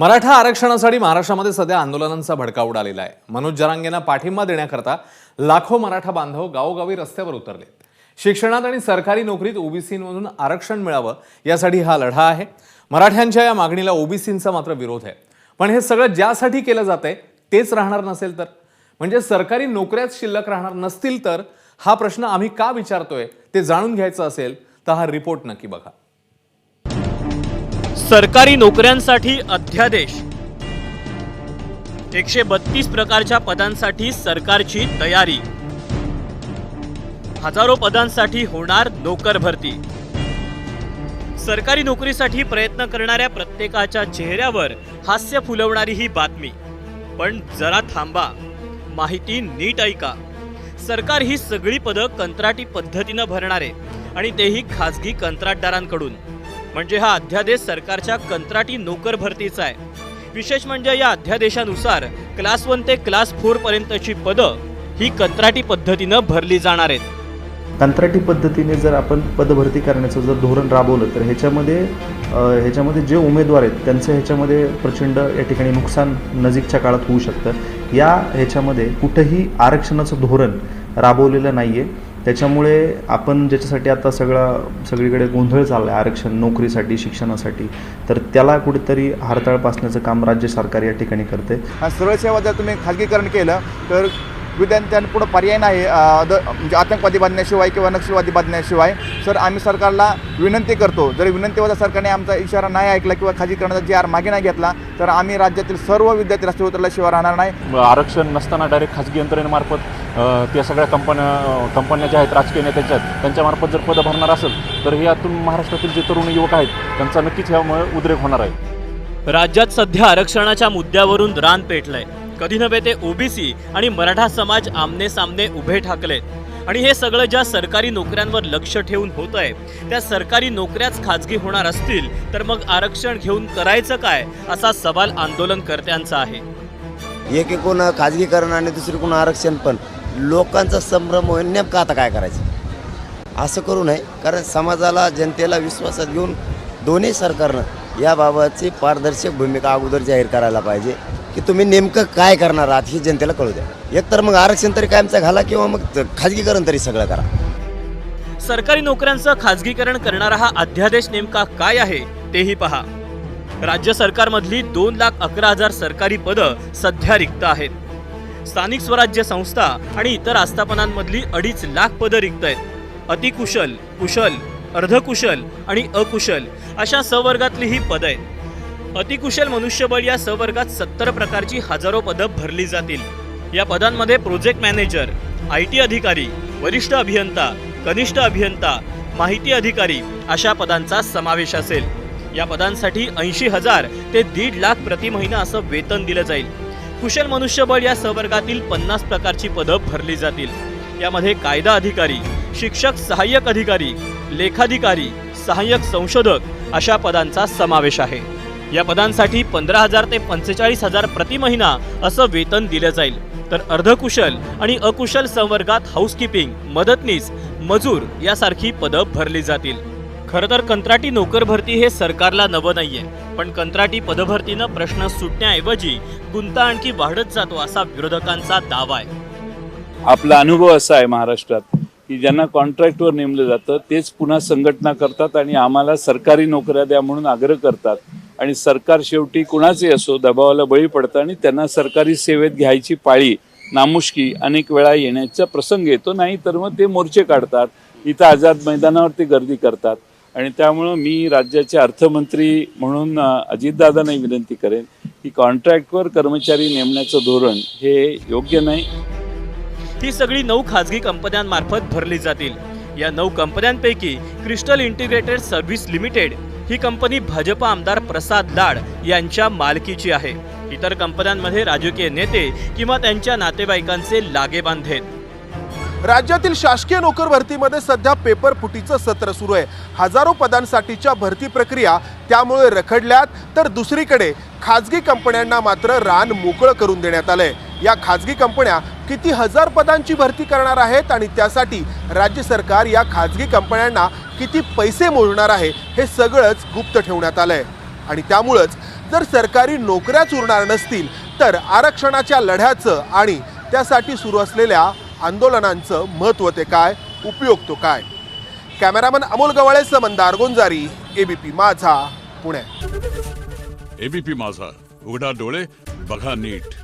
मराठा आरक्षणासाठी महाराष्ट्रामध्ये सध्या आंदोलनांचा भडका उडालेला आहे. मनोज जरांगेंना पाठिंबा देण्याकरता लाखो मराठा बांधव गावोगावी रस्त्यावर उतरलेत शिक्षणात आणि सरकारी नोकरीत ओबीसीमधून आरक्षण मिळावं यासाठी हा लढा आहे. मराठ्यांच्या या मागणीला ओबीसींचा मात्र विरोध आहे. पण हे सगळं ज्यासाठी केलं जात आहे तेच राहणार नसेल तर? म्हणजे सरकारी नोकऱ्याच शिल्लक राहणार नसतील तर? हा प्रश्न आम्ही का विचारतोय ते जाणून घ्यायचं असेल तर हा रिपोर्ट नक्की बघा. सरकारी नोकऱ्यांसाठी अध्यादेश. एकशे बत्तीस प्रकारच्या पदांसाठी सरकारची तयारी. हजारो पदांसाठी होणार नोकर भरती. सरकारी नोकरीसाठी प्रयत्न करणाऱ्या प्रत्येकाच्या चेहऱ्यावर हास्य फुलवणारी ही बातमी. पण जरा थांबा. माहिती नीट ऐका. सरकार ही सगळी पदं कंत्राटी पद्धतीनं भरणारे आणि तेही खासगी कंत्राटदारांकडून. म्हणजे हा अध्यादेश सरकारच्या कंत्राटी नोकर भरतीचा आहे. विशेष म्हणजे या अध्यादेशानुसार क्लास वन ते क्लास फोर पर्यंतची पदं ही कंत्राटी पद्धतीनं भरली जाणार आहेत. कंत्राटी पद्धतीने जर आपण पदभरती करण्याचं जर धोरण राबवलं तर ह्याच्यामध्ये ह्याच्यामध्ये जे उमेदवार आहेत त्यांचं ह्याच्यामध्ये प्रचंड या ठिकाणी नुकसान नजीकच्या काळात होऊ शकतं. या ह्याच्यामध्ये कुठंही आरक्षणाचं धोरण राबवलेलं नाही आहे त्याच्यामुळे आपण ज्याच्यासाठी आता सगळा सगळीकडे गोंधळ चालला आहे आरक्षण नोकरीसाठी शिक्षणासाठी तर त्याला कुठेतरी हरताळ पासण्याचं काम राज्य सरकार या ठिकाणी करते. आणि सरळ सेवा जर तुम्ही खाजगीकरण केलं तर विद्यार्थ्यांपुढं पर्याय नाही द- म्हणजे आतंकवादी बांधण्याशिवाय किंवा नक्षलवादी बांधण्याशिवाय सर आम्ही सरकारला विनंती करतो जर विनंतीवजा सरकारने आमचा इशारा नाही ऐकला किंवा खाजगीकरणाचा जी आर मागे नाही घेतला तर आम्ही राज्यातील सर्व विद्यार्थी रस्त्यावर उतरल्याशिवाय राहणार नाही. आरक्षण नसताना डायरेक्ट खाजगी यंत्रणेमार्फत त्या सगळ्या कंपन्या कंपन्या ज्या आहेत राजकीय नेत्यांच्या आहेत त्यांच्यामार्फत जर पदं भरणार असेल तर हे यातून महाराष्ट्रातील जे तरुण युवक आहेत त्यांचा नक्कीच यामुळे उद्रेक होणार आहे. राज्यात सध्या आरक्षणाच्या मुद्द्यावरून रान पेटलंय. कधी नव्हे ते ओबीसी आणि मराठा समाज आमने सामने उभे ठाकलेत. आणि हे सगळं ज्या सरकारी नोकऱ्यांवर लक्ष ठेवून होत आहे त्या सरकारी नोकऱ्याच खाजगी होणार असतील तर मग आरक्षण घेऊन करायचं काय असा सवाल आंदोलनकर्त्यांचा आहे. एकीकडून खाजगीकरण आणि दुसरीकडून आरक्षण पण. लोकांचा संभ्रम होईल. नेमकं आता काय करायचं? असं करू नये कारण समाजाला जनतेला विश्वासात घेऊन दोन्ही सरकारनं याबाबतची पारदर्शक भूमिका अगोदर जाहीर करायला पाहिजे की तुम्ही नेमकं काय करणार आहात हे जनतेला कळू द्या. एकतर मग आरक्षण तरी कायमचं घाला किंवा मग खाजगीकरण तरी सगळं करा. सरकारी नोकऱ्यांचं खाजगीकरण करणारा हा अध्यादेश नेमका काय आहे तेही पहा. राज्य सरकारमधली दोन लाख अकरा हजार सरकारी पदं सध्या रिक्त आहेत. स्थानिक स्वराज्य संस्था आणि इतर आस्थापनांमधली अडीच लाख पदं रिक्त आहेत अतिकुशल कुशल अर्धकुशल आणि अकुशल अशा सवर्गातली ही पदं आहेत. अतिकुशल मनुष्यबळ या सवर्गात सत्तर प्रकारची हजारो पदं भरली जातील. या पदांमध्ये प्रोजेक्ट मॅनेजर आय टी अधिकारी वरिष्ठ अभियंता कनिष्ठ अभियंता माहिती अधिकारी अशा पदांचा समावेश असेल. या पदांसाठी ऐंशी हजार ते दीड लाख प्रति महिना असं वेतन दिलं जाईल. कुशल मनुष्यबळ या संवर्गातील पन्नास प्रकारची पदं भरली जातील. यामध्ये कायदा अधिकारी शिक्षक सहाय्यक अधिकारी लेखाधिकारी सहाय्यक संशोधक अशा पदांचा समावेश आहे. या पदांसाठी पंधरा हजार ते पंचेचाळीस हजार प्रति महिना असं वेतन दिलं जाईल. तर अर्धकुशल आणि अकुशल संवर्गात हाऊसकीपिंग मदतनीस मजूर यासारखी पदं भरली जातील. खरं तर कंत्राटी नोकर भरती हे सरकारला नवं नाहीये. पण कंत्राटी पदभरतीनं प्रश्न सुटण्याऐवजी गुंता आणखी वाढत जातो असा विरोधकांचा दावा आहे. आपला अनुभव असा आहे महाराष्ट्रात की ज्यांना कॉन्ट्रॅक्टवर नेमलं जातं तेच पुन्हा संघटना करतात आणि आम्हाला सरकारी नोकऱ्या द्या म्हणून आग्रह करतात. आणि सरकार शेवटी कुणाचे असो दबावाला बळी पडतं आणि त्यांना सरकारी सेवेत घ्यायची पाळी नामुष्की अनेक वेळा येण्याचा प्रसंग येतो. नाही तर मग ते मोर्चे काढतात इथं आझाद मैदानावर ते गर्दी करतात. आणि त्यामुळं मी राज्याचे अर्थमंत्री म्हणून अजितदादांनाही विनंती करेन की कॉन्ट्रॅक्टवर कर्मचारी नेमण्याचं धोरण हे योग्य नाही. ही सगळी नऊ खाजगी कंपन्यांमार्फत भरली जातील. या नऊ कंपन्यांपैकी क्रिस्टल इंटिग्रेटेड सर्व्हिस लिमिटेड ही कंपनी भाजप आमदार प्रसाद लाड यांच्या मालकीची आहे. इतर कंपन्यांमध्ये राजकीय नेते किंवा त्यांच्या नातेवाईकांचे लागेबांधे आहेत राज्यातील शासकीय नोकर भरतीमध्ये सध्या पेपर फुटीचं सत्र सुरू आहे. हजारो पदांसाठीच्या भरती प्रक्रिया त्यामुळे रखडल्यात तर दुसरीकडे खाजगी कंपन्यांना मात्र रान मोकळं करून देण्यात आलंय. या खाजगी कंपन्या किती हजार पदांची भरती करणार आहेत आणि त्यासाठी राज्य सरकार या खाजगी कंपन्यांना किती पैसे मोजणार आहे हे सगळंच गुप्त ठेवण्यात आलंय. आणि त्यामुळंच जर सरकारी नोकऱ्याच उरणार नसतील तर आरक्षणाच्या लढ्याचं आणि त्यासाठी सुरू असलेल्या आंदोलनांचं महत्त्व ते काय उपयोग तो काय? कॅमेरामन अमोल गवाळेसह मंदार गोंजारी एबीपी माझा पुणे. एबीपी माझा उघडा डोळे बघा नीट.